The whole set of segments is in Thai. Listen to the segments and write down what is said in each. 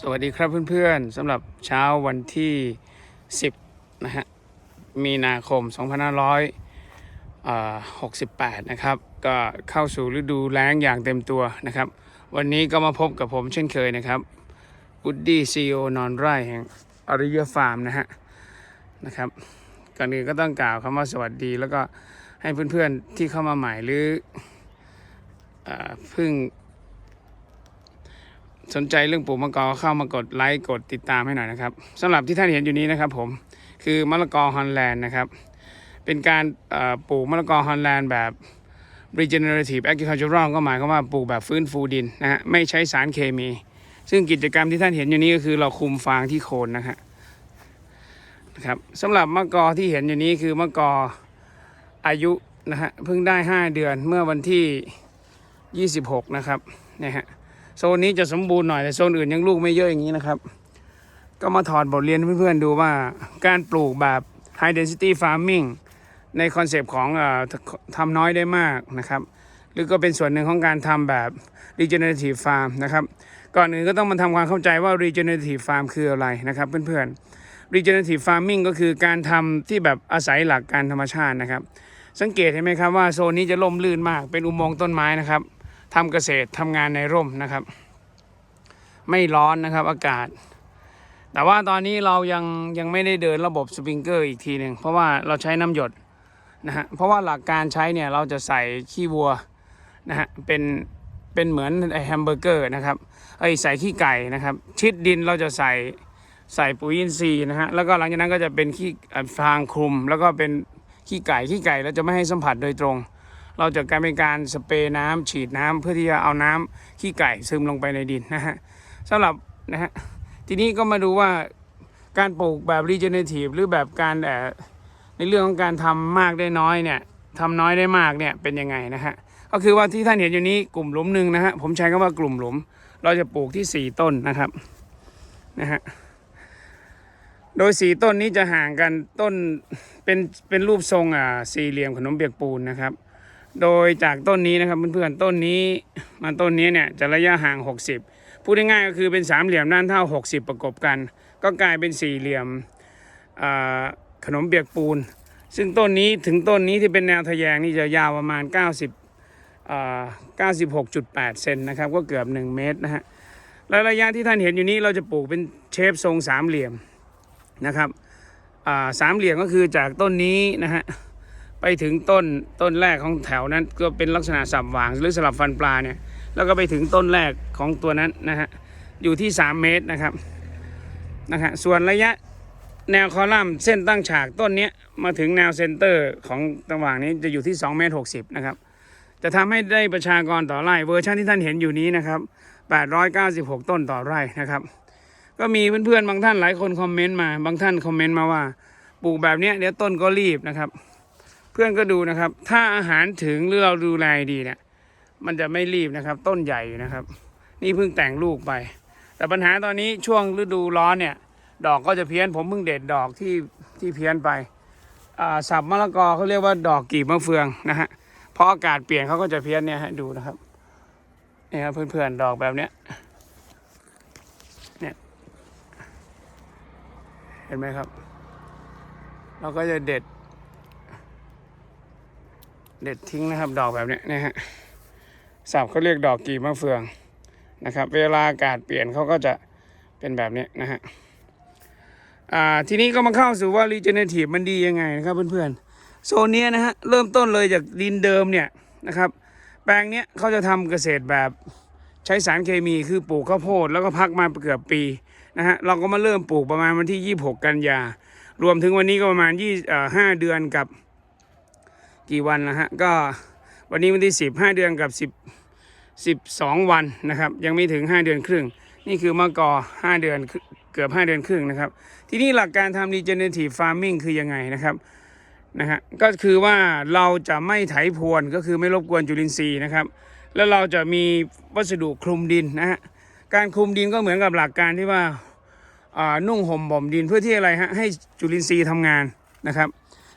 สวัสดีครับเพื่อนๆสำหรับเช้าวันที่ 10 นะฮะ มีนาคม 2568 นะครับ ก็เข้าสู่ฤดูแล้งอย่างเต็มตัวนะครับ วันนี้ก็มาพบกับผมเช่นเคยนะครับอุดดี้ซีโอนอนไร่แห่งอริยฟาร์มนะฮะ นะครับก่อนอื่นก็ต้องกล่าวคำว่าสวัสดีแล้วก็ให้เพื่อนๆที่เข้ามาใหม่หรือเออเพิ่ง สนใจเรื่องปลูกมะกอเข้ามากดไลค์กดติดตามให้หน่อยนะครับสำหรับที่ท่านเห็นอยู่นี้นะครับ ผมคือมะละกอฮอลแลนด์นะครับ เป็นการปลูกมะละกอฮอลแลนด์แบบ regenerative agricultural ก็หมายความว่าปลูกแบบฟื้นฟูดินนะฮะไม่ใช้สารเคมี ซึ่งกิจกรรมที่ท่านเห็นอยู่นี้ก็คือเราคุมฟางที่โคนนะฮะนะครับสำหรับมะกอที่เห็นอยู่นี้คือมะละกออายุนะฮะเพิ่งได้ 5 เดือนเมื่อวันที่ 26 นะครับเนี่ยฮะ โซนนี้จะสมบูรณ์หน่อยแต่โซนอื่นยังลูกไม่เยอะอย่างนี้นะครับ ก็มาถอดบทเรียนเพื่อนๆดูว่าการปลูกแบบ high density farming ในคอนเซปต์ของอทำน้อยได้มากนะครับ หรือก็เป็นส่วนหนึ่งของการทำแบบ regenerative farm นะครับ ก่อนอื่นก็ต้องมาทำความเข้าใจว่า regenerative farm คืออะไรนะครับเพื่อนๆ regenerative farming ก็คือการทำที่แบบอาศัยหลักการธรรมชาตินะครับ สังเกตเห็นไหมครับว่าโซนนี้จะร่มรื่นมากเป็นอุโมงค์ต้นไม้นะครับ ทำเกษตรทำงานในร่มนะครับ ไม่ร้อนนะครับอากาศ แต่ว่าตอนนี้เรายังยังไม่ได้เดินระบบสปริงเกอร์อีกทีหนึ่งเพราะว่าเราใช้น้ำหยดนะฮะเพราะว่าหลักการใช้เนี่ยเราจะใส่ขี้วัวนะฮะเป็นเป็นเหมือนแฮมเบอร์เกอร์นะครับไอใส่ขี้ไก่นะครับ ชิดดินเราจะใส่ใส่ปุ๋ยอินทรีย์นะฮะแล้วก็หลังจากนั้นก็จะเป็นขี้ฟางคลุม แล้วก็เป็นขี้ไก่ขี้ไก่เราจะไม่ให้สัมผัสโดยตรง เราจะการเป็นการสเปรย์น้ำฉีดน้ำเพื่อที่จะเอาน้ำขี้ไก่ซึมลงไปในดินนะฮะสำหรับนะฮะทีนี้ก็มาดูว่าการปลูกแบบ regenerative หรือแบบการเอ่ในเรื่องของการทำมากได้น้อยเนี่ยทำน้อยได้มากเนี่ยเป็นยังไงนะฮะก็คือว่าที่ท่านเห็นอยู่นี้กลุ่มหลุมหนึ่งนะฮะผมใช้คำว่ากลุ่มหลุม เราจะปลูกที่ 4 ต้นนะครับนะฮะโดย 4 ต้นนี้จะห่างกันต้นเป็นเป็นรูปทรงอ่าสี่เหลี่ยมขนมเปียกปูนนะครับ โดยจากต้นนี้นะครับเพื่อนๆต้นนี้มาต้นนี้เนี่ยจะระยะห่าง 60 พูดง่ายๆก็คือเป็นสามเหลี่ยมด้านเท่า 60 ประกบกัน ก็กลายเป็นสี่เหลี่ยมขนมเปียกปูน ซึ่งต้นนี้ถึงต้นนี้ที่เป็นแนวทะแยงนี่จะยาวประมาณ 90 96.8 เซนนะครับก็เกือบ 1 เมตรนะฮะและระยะที่ท่านเห็นอยู่นี้เราจะปลูกเป็นเชฟทรงสามเหลี่ยมนะครับสามเหลี่ยมก็คือจากต้นนี้นะฮะ ถึงต้นต้นแรกของแถวนั้น ก็เป็นลักษณะสับหวางหรือสลับฟันปลาเนี่ยแล้วก็ไปถึงต้นแรกของตัวนั้นนะฮะอยู่ที่ 3 เมตรนะครับนะฮะส่วนระยะแนวคอลัมน์เส้นตั้งฉากต้นเนี้ยมาถึงแนวเซนเตอร์ของระหว่างนี้จะอยู่ที่2เมตร60นะครับจะทำให้ได้ประชากรต่อไร่เวอร์ชันที่ท่านเห็นอยู่นี้นะครับ896 ต้นต่อไร่นะครับ ก็มีเพื่อนๆบางท่านหลายคนคอมเมนต์มา บางท่านคอมเมนต์มาว่าปลูกแบบเนี้ยเดี๋ยวต้นก็รีบนะครับ พื่อนก็ดูนะครับ ถ้าอาหารถึงหรือเราดูแลดีเนี่ย มันจะไม่รีบนะครับ ต้นใหญ่อยู่นะครับ นี่เพิ่งแต่งลูกไป แต่ปัญหาตอนนี้ช่วงฤดูร้อนเนี่ย ดอกก็จะเพี้ยนผมเพิ่งเด็ดดอกที่ที่เพี้ยนไปอ่าสับมะละกอเขาเรียกว่าดอกกีบมะเฟืองนะฮะพออากาศเปลี่ยนเขาก็จะเพี้ยนเนี่ยฮะดูนะครับนี่ครับเพื่อนๆดอกแบบเนี้ยเนี่ยเห็นไหมครับ เราก็จะเด็ด เด็ดทิ้งนะครับ ดอกแบบนี้นะฮะสับเขาเรียกดอกกีบมะเฟืองนะครับ เวลาอากาศเปลี่ยนเขาก็จะเป็นแบบนี้นะฮะทีนี้ก็มาเข้าสู่ว่า regenerative มันดียังไงนะครับเพื่อนๆโซนเนี้ยนะฮะเริ่มต้นเลยจากดินเดิมเนี่ยนะครับ แปลงเนี้ยเขาจะทำเกษตรแบบใช้สารเคมีคือปลูกข้าวโพดแล้วก็พักมาเกือบปีนะฮะเราก็มาเริ่มปลูกประมาณวันที่ 26 กันยารวมถึงวันนี้ก็ประมาณ25เดือนกับ กี่วันนะฮะ ก็วันนี้วันที่สิบห้าเดือนกับสิบสิบสองวันนะครับ ยังไม่ถึงห้าเดือนครึ่ง นี่คือมะกอห้าเดือนเกือบห้าเดือนครึ่งนะครับ ทีนี้หลักการทำ regenerative farming คือยังไงนะครับนะฮะก็คือว่าเราจะไม่ไถพรวนก็คือไม่รบกวนจุลินทรีย์นะครับ แล้วเราจะมีวัสดุคลุมดินนะฮะการคลุมดินก็เหมือนกับหลักการที่ว่าอ่านุ่งห่มบ่มดินเพื่อที่อะไรฮะให้จุลินทรีย์ทำงานนะครับ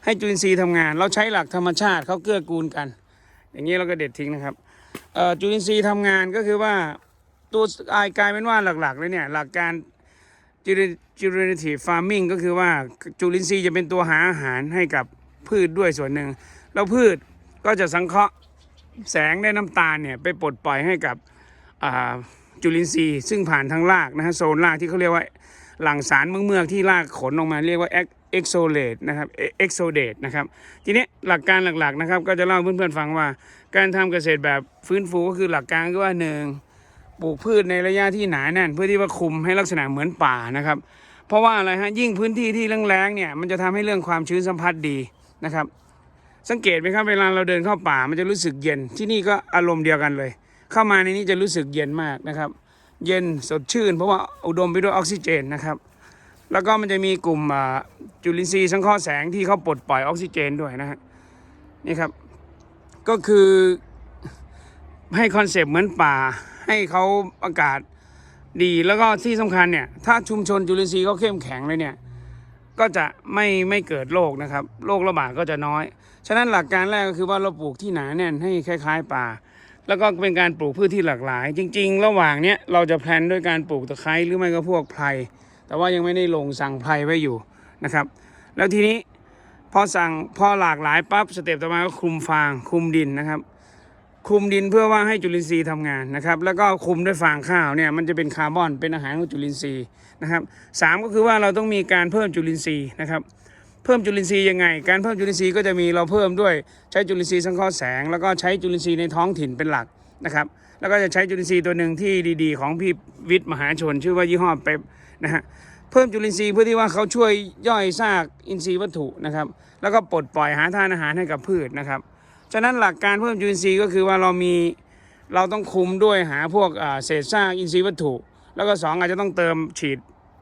ให้จุลินทรีย์ทำงาน เราใช้หลักธรรมชาติเขาเกื้อกูลกัน อย่างนี้เราก็เด็ดทิ้งนะครับจุลินทรีย์ทำงานก็คือว่าตัวอายกลายเป็นว่าหลักๆเลยเนี่ยหลักการจูเนทีฟฟาร์มิงก็คือว่าจุลินทรีย์จะเป็นตัวหาอาหารให้กับพืชด้วยส่วนหนึ่ง แล้วพืชก็จะสังเคราะห์แสงและน้ำตาลเนี่ยไปปลดปล่อยให้กับจุลินทรีย์ ซึ่งผ่านทางรากนะฮะโซนรากที่เขาเรียกว่าหลั่งสารเมือกๆที่รากขนออกมาเรียกว่า เอ็กโซเลตนะครับเอ็กโซเดตนะครับทีนี้หลักการหลักๆนะครับก็จะเล่าให้เพื่อนๆฟังว่า การทำเกษตรแบบฟื้นฟูก็คือหลักการก็ว่าหนึ่งปลูกพืชในระยะที่หนาแน่น เพื่อที่ว่าคุมให้ลักษณะเหมือนป่านะครับ เพราะว่าอะไรฮะยิ่งพื้นที่ที่แรงๆเนี่ยมันจะทำให้เรื่องความชื้นสัมผัสดีนะครับ สังเกตไหมครับเวลาเราเดินเข้าป่ามันจะรู้สึกเย็นที่นี่ก็อารมณ์เดียวกันเลย เข้ามาในนี้จะรู้สึกเย็นมากนะครับ เย็นสดชื่น เพราะว่าอุดมไปด้วยออกซิเจนนะครับ แล้วก็มันจะมีกลุ่มจุลินทรีย์สังเคราะห์แสงที่เขาปลดปล่อยออกซิเจนด้วยนะฮะนี่ครับ ก็คือให้คอนเซปต์เหมือนป่า ให้เขาอากาศดีแล้วก็ที่สำคัญเนี่ย ถ้าชุมชนจุลินทรีย์เขาเข้มแข็งเลยเนี่ย ก็จะไม่ไม่เกิดโรคนะครับโรคระบาดก็จะน้อย ฉะนั้นหลักการแรกก็คือว่าเราปลูกที่หนาแน่นให้คล้าย ๆ ป่า แล้วก็เป็นการปลูกพืชที่หลากหลาย จริง ๆ ระหว่างเนี้ยเราจะแพลนด้วยการปลูกตะไคร้หรือไม่ก็พวกไพร แต่ว่ายังไม่ได้ลงสั่งไพรไว้อยู่นะครับ แล้วทีนี้พอสั่งพอหลากหลายปั๊บสเต็ปต่อมาก็คลุมฟางคลุมดินนะครับคลุมดินเพื่อว่าให้จุลินทรีย์ทำงานนะครับ แล้วก็คลุมด้วยฟางข้าวเนี่ยมันจะเป็นคาร์บอนเป็นอาหารของจุลินทรีย์นะครับสามก็คือว่าเราต้องมีการเพิ่มจุลินทรีย์นะครับเพิ่มจุลินทรีย์ยังไง การเพิ่มจุลินทรีย์ก็จะมีเราเพิ่มด้วยใช้จุลินทรีย์สังเคราะห์แสง แล้วก็ใช้จุลินทรีย์ในท้องถิ่นเป็นหลัก นะครับ แล้วก็จะใช้จุลินทรีย์ตัวหนึ่งที่ดีๆ ของพี่วิทย์มหาชน ชื่อว่ายี่ห้อเป๊ปนะฮะเพิ่มจุลินทรีย์เพื่อที่ว่าเขาช่วยย่อยซากอินทรีย์วัตถุนะครับ แล้วก็ปลดปล่อยหาทานอาหารให้กับพืชนะครับฉะนั้นหลักการเพิ่มจุลินทรีย์ก็คือว่าเรามีเราต้องคุมด้วยหาพวกเศษซากอินทรีย์วัตถุ แล้วก็สองอาจจะต้องเติมฉีด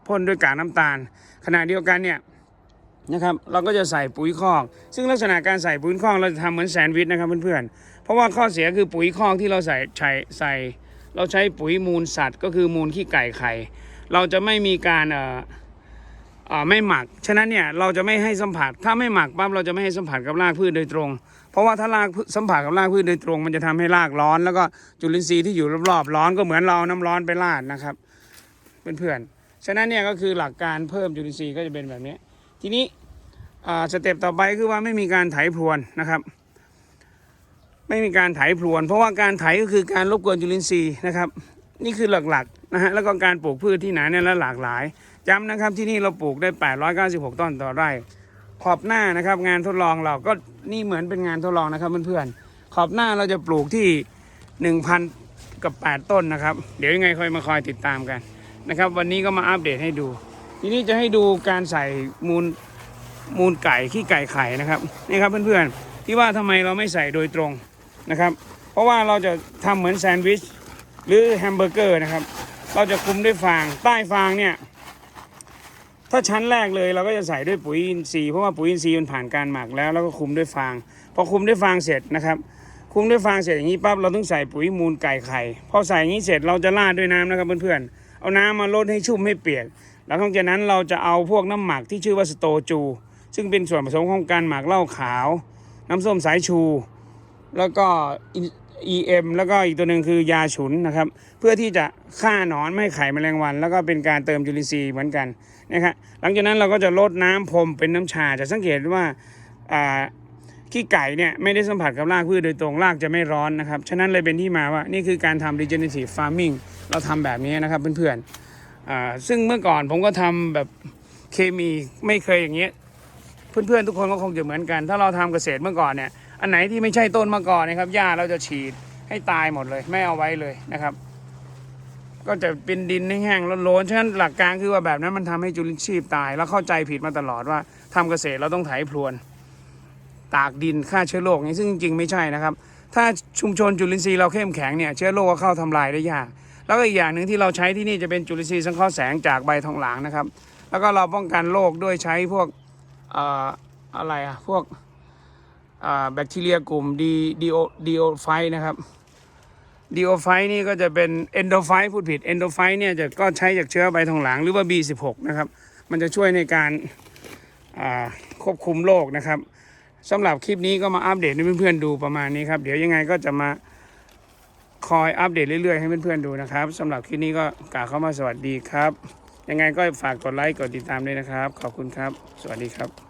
พ่นด้วยกากน้ำตาล ขณะเดียวกันเนี่ยนะครับเราก็จะใส่ปุ๋ยคอก ซึ่งลักษณะการใส่ปุ๋ยคอกเราจะทำเหมือนแซนด์วิชนะครับเพื่อนๆ เพราะว่าข้อเสียคือปุ๋ยคอกที่เราใส่ใช้ใส่ เราใช้ปุ๋ยมูลสัตว์ก็คือมูลขี้ไก่ไข่ เราจะไม่มีการเอ่ออ่าไม่หมัก ฉะนั้นเนี่ยเราจะไม่ให้สัมผัส ถ้าไม่หมักปั๊บเราจะไม่ให้สัมผัสกับรากพืชโดยตรง เพราะว่าถ้ารากพืชสัมผัสกับรากพืชโดยตรง มันจะทำให้รากร้อน แล้วก็จุลินทรีย์ที่อยู่รอบๆร้อนก็เหมือนเราเอาน้ำร้อนไปราดนะครับเพื่อนๆ ฉะนั้นเนี่ยก็คือหลักการเพิ่มจุลินทรีย์ก็จะเป็นแบบนี้ ทีนี้สเต็ปต่อไปคือว่าไม่มีการไถพรวนนะครับ ไม่มีการไถพรวน เพราะว่าการไถก็คือการรบกวนจุลินทรีย์นะครับ นี่คือหลักๆนะฮะแล้วก็การปลูกพืชที่หนาแน่นและหลากหลายย้ำนะครับที่นี่เราปลูกได้ 896 ต้นต่อไร่ขอบหน้านะครับงานทดลองเราก็นี่เหมือนเป็นงานทดลองนะครับเพื่อนๆขอบหน้าเราจะปลูกที่ 1,000 กับ 8 ต้นนะครับ เดี๋ยวยังไงคอยมาคอยติดตามกันนะครับ วันนี้ก็มาอัปเดตให้ดู ทีนี้จะให้ดูการใส่มูลมูลไก่ขี้ไก่ไข่นะครับนี่ครับเพื่อนๆที่ว่าทำไมเราไม่ใส่โดยตรง นะครับ เพราะว่าเราจะทำเหมือนแซนด์วิชหรือแฮมเบอร์เกอร์นะครับ เราจะคลุมด้วยฟางใต้ฟางเนี่ยถ้าชั้นแรกเลยเราก็จะใส่ด้วยปุ๋ยอินทรีย์เพราะว่าปุ๋ยอินทรีย์มันผ่านการหมักแล้วแล้วก็คลุมด้วยฟางพอคลุมด้วยฟางเสร็จนะครับคลุมด้วยฟางเสร็จอย่างนี้ปั๊บเราต้องใส่ปุ๋ยมูลไก่ไข่พอใส่อย่างนี้เสร็จเราจะราดด้วยน้ำนะครับเพื่อนๆเอาน้ำมาลดให้ชุ่มให้เปียก แล้วหลังจากนั้นเราจะเอาพวกน้ำหมักที่ชื่อว่าสโตจู ซึ่งเป็นส่วนผสมของการหมักเหล้าขาว น้ำส้มสายชู แล้วก็ EM แล้วก็อีกตัวหนึ่งคือยาฉุนนะครับ เพื่อที่จะฆ่าหนอนไม่ให้ไข่แมลงวัน แล้วก็เป็นการเติมจุลินทรีย์เหมือนกันนะครับหลังจากนั้นเราก็จะลดน้ำพรมเป็นน้ำชาจะสังเกตว่าขี้ไก่เนี่ยไม่ได้สัมผัสกับรากพืชโดยตรงรากจะไม่ร้อนนะครับ ฉะนั้นเลยเป็นที่มาว่านี่คือการทำ regenerative farming เราทำแบบนี้นะครับเพื่อนๆซึ่งเมื่อก่อนผมก็ทำแบบเคมีไม่เคยอย่างเงี้ยเพื่อนๆทุกคนก็คงจะเหมือนกัน ถ้าเราทำเกษตรเมื่อก่อนเนี่ย อันไหนที่ไม่ใช่ต้นมะกอกนะครับหญ้าเราจะฉีดให้ตายหมดเลย ไม่เอาไว้เลยนะครับ ก็จะเป็นดินแห้งๆโล้นๆฉะนั้นหลักการคือว่าแบบนั้นมันทำให้จุลินทรีย์ตาย แล้วเข้าใจผิดมาตลอดว่าทำเกษตรเราต้องไถพรวน ตากดินฆ่าเชื้อโรคนี่ซึ่งจริงๆไม่ใช่นะครับ ถ้าชุมชนจุลินทรีย์เราเข้มแข็งเนี่ยเชื้อโรคก็เข้าทำลายได้ยาก แล้วก็อีกอย่างหนึ่งที่เราใช้ที่นี่จะเป็นจุลินทรีย์สังเคราะห์แสงจากใบทองหลางนะครับ แล้วก็เราป้องกันโรคด้วยใช้พวกอออะไรอะพวก แบคทีเรียกลุ่มดีดีโอดีโอไฟนะครับดีโอไฟนี่ก็จะเป็นเอนโดไฟพูดผิดเอนโดไฟเนี่ยจะก็ใช้จากเชื้อใบทองหลางหรือว่า B16 นะครับ มันจะช่วยในการควบคุมโรคนะครับสำหรับคลิปนี้ก็มาอัปเดตให้เพื่อนๆดูประมาณนี้ครับ เดี๋ยวยังไงก็จะมาคอยอัปเดตเรื่อยๆให้เพื่อนๆดูนะครับสำหรับคลิปนี้ก็กล่าวเข้ามาสวัสดีครับ ยังไงก็ฝากกดไลค์กดติดตามด้วยนะครับ ขอบคุณครับ สวัสดีครับ